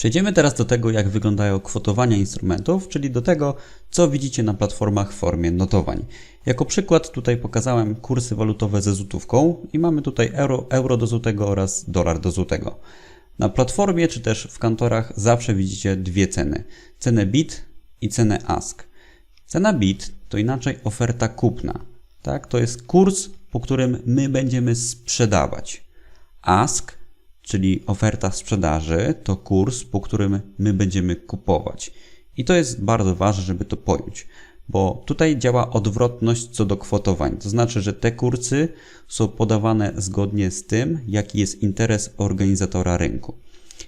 Przejdziemy teraz do tego, jak wyglądają kwotowania instrumentów, czyli do tego, co widzicie na platformach w formie notowań. Jako przykład tutaj pokazałem kursy walutowe ze złotówką i mamy tutaj euro, euro do złotego oraz dolar do złotego. Na platformie czy też w kantorach zawsze widzicie dwie ceny. Cenę bid i cenę ask. Cena bid to inaczej oferta kupna. Tak? To jest kurs, po którym my będziemy sprzedawać. Ask, czyli oferta sprzedaży, to kurs, po którym my będziemy kupować. I to jest bardzo ważne, żeby to pojąć, bo tutaj działa odwrotność co do kwotowań. To znaczy, że te kursy są podawane zgodnie z tym, jaki jest interes organizatora rynku.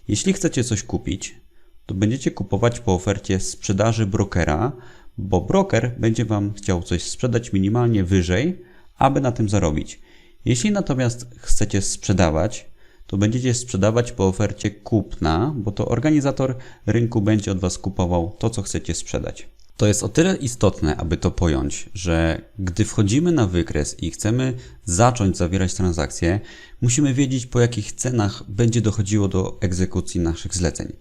Jeśli chcecie coś kupić, to będziecie kupować po ofercie sprzedaży brokera, bo broker będzie Wam chciał coś sprzedać minimalnie wyżej, aby na tym zarobić. Jeśli natomiast chcecie sprzedawać, to będziecie sprzedawać po ofercie kupna, bo to organizator rynku będzie od Was kupował to, co chcecie sprzedać. To jest o tyle istotne, aby to pojąć, że gdy wchodzimy na wykres i chcemy zacząć zawierać transakcje, musimy wiedzieć po jakich cenach będzie dochodziło do egzekucji naszych zleceń.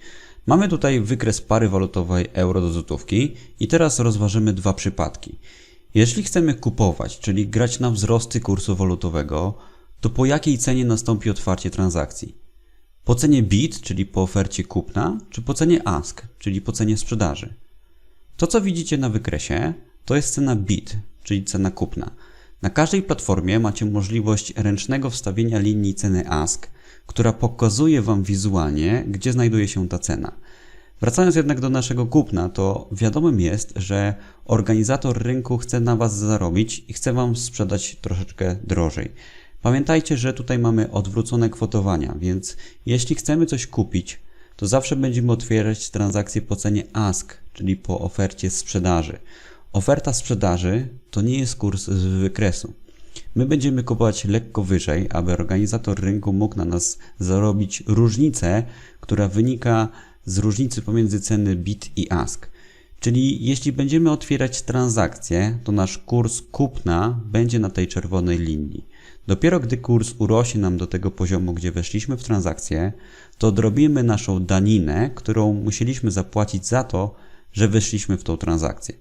Mamy tutaj wykres pary walutowej euro do złotówki i teraz rozważymy dwa przypadki. Jeśli chcemy kupować, czyli grać na wzrosty kursu walutowego, to po jakiej cenie nastąpi otwarcie transakcji? Po cenie bid, czyli po ofercie kupna, czy po cenie ask, czyli po cenie sprzedaży? To, co widzicie na wykresie, to jest cena bid, czyli cena kupna. Na każdej platformie macie możliwość ręcznego wstawienia linii ceny ask, która pokazuje Wam wizualnie, gdzie znajduje się ta cena. Wracając jednak do naszego kupna, to wiadomym jest, że organizator rynku chce na Was zarobić i chce Wam sprzedać troszeczkę drożej. Pamiętajcie, że tutaj mamy odwrócone kwotowania, więc jeśli chcemy coś kupić, to zawsze będziemy otwierać transakcje po cenie ask, czyli po ofercie sprzedaży. Oferta sprzedaży to nie jest kurs z wykresu. My będziemy kupować lekko wyżej, aby organizator rynku mógł na nas zarobić różnicę, która wynika z różnicy pomiędzy ceny bid i ask. Czyli jeśli będziemy otwierać transakcje, to nasz kurs kupna będzie na tej czerwonej linii. Dopiero gdy kurs urośnie nam do tego poziomu, gdzie weszliśmy w transakcję, to odrobimy naszą daninę, którą musieliśmy zapłacić za to, że weszliśmy w tą transakcję.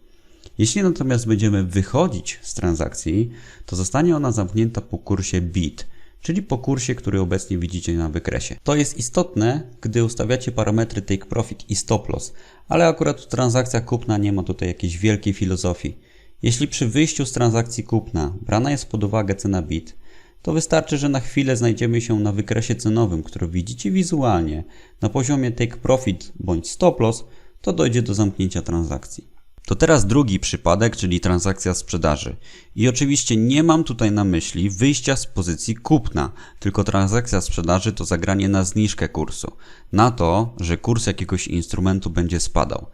Jeśli natomiast będziemy wychodzić z transakcji, to zostanie ona zamknięta po kursie BIT, czyli po kursie, który obecnie widzicie na wykresie. To jest istotne, gdy ustawiacie parametry take profit i stop loss, ale akurat w transakcjach kupna nie ma tutaj jakiejś wielkiej filozofii. Jeśli przy wyjściu z transakcji kupna brana jest pod uwagę cena BIT, to wystarczy, że na chwilę znajdziemy się na wykresie cenowym, który widzicie wizualnie na poziomie take profit bądź stop loss, to dojdzie do zamknięcia transakcji. To teraz drugi przypadek, czyli transakcja sprzedaży. I oczywiście nie mam tutaj na myśli wyjścia z pozycji kupna, tylko transakcja sprzedaży to zagranie na zniżkę kursu, na to, że kurs jakiegoś instrumentu będzie spadał.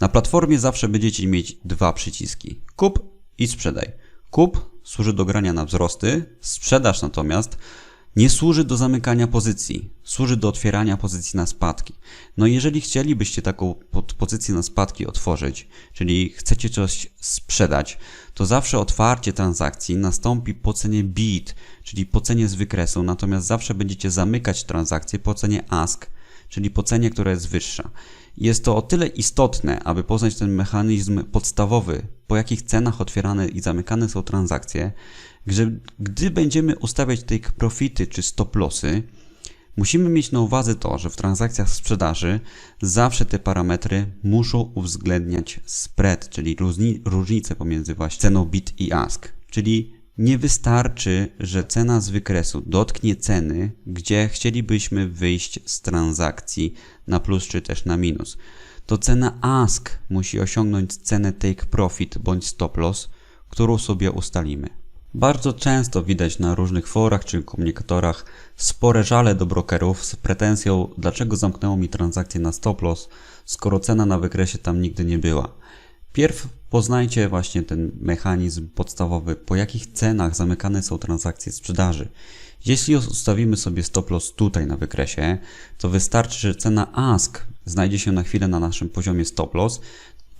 Na platformie zawsze będziecie mieć dwa przyciski: kup i sprzedaj. Kup służy do grania na wzrosty, sprzedaż natomiast nie służy do zamykania pozycji, służy do otwierania pozycji na spadki. No jeżeli chcielibyście taką pozycję na spadki otworzyć, czyli chcecie coś sprzedać, to zawsze otwarcie transakcji nastąpi po cenie bid, czyli po cenie z wykresu, natomiast zawsze będziecie zamykać transakcję po cenie ask, czyli po cenie, która jest wyższa. Jest to o tyle istotne, aby poznać ten mechanizm podstawowy, po jakich cenach otwierane i zamykane są transakcje, że gdy będziemy ustawiać take profity czy stop lossy, musimy mieć na uwadze to, że w transakcjach sprzedaży zawsze te parametry muszą uwzględniać spread, czyli różnicę pomiędzy właśnie ceną bid i ask. Czyli nie wystarczy, że cena z wykresu dotknie ceny, gdzie chcielibyśmy wyjść z transakcji na plus czy też na minus. To cena ask musi osiągnąć cenę take profit bądź stop loss, którą sobie ustalimy. Bardzo często widać na różnych forach czy komunikatorach spore żale do brokerów z pretensją, dlaczego zamknęło mi transakcję na stop loss, skoro cena na wykresie tam nigdy nie była. Pierw poznajcie właśnie ten mechanizm podstawowy, po jakich cenach zamykane są transakcje sprzedaży. Jeśli ustawimy sobie stop loss tutaj na wykresie, to wystarczy, że cena ask znajdzie się na chwilę na naszym poziomie stop loss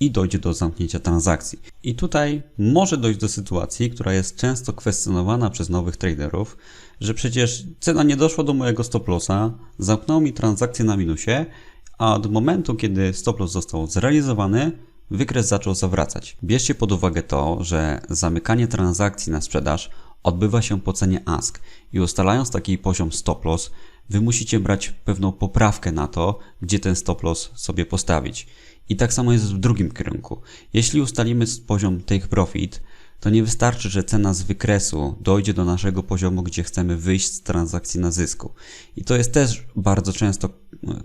i dojdzie do zamknięcia transakcji. I tutaj może dojść do sytuacji, która jest często kwestionowana przez nowych traderów, że przecież cena nie doszła do mojego stop lossa, zamknął mi transakcję na minusie, a od momentu, kiedy stop loss został zrealizowany, wykres zaczął zawracać. Bierzcie pod uwagę to, że zamykanie transakcji na sprzedaż odbywa się po cenie ask i ustalając taki poziom stop loss, wy musicie brać pewną poprawkę na to, gdzie ten stop loss sobie postawić. I tak samo jest w drugim kierunku. Jeśli ustalimy poziom take profit, to nie wystarczy, że cena z wykresu dojdzie do naszego poziomu, gdzie chcemy wyjść z transakcji na zysku. I to jest też bardzo często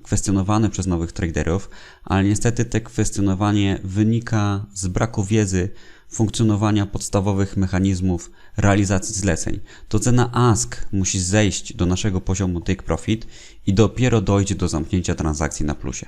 kwestionowane przez nowych traderów, ale niestety te kwestionowanie wynika z braku wiedzy funkcjonowania podstawowych mechanizmów realizacji zleceń. To cena ask musi zejść do naszego poziomu take profit i dopiero dojdzie do zamknięcia transakcji na plusie.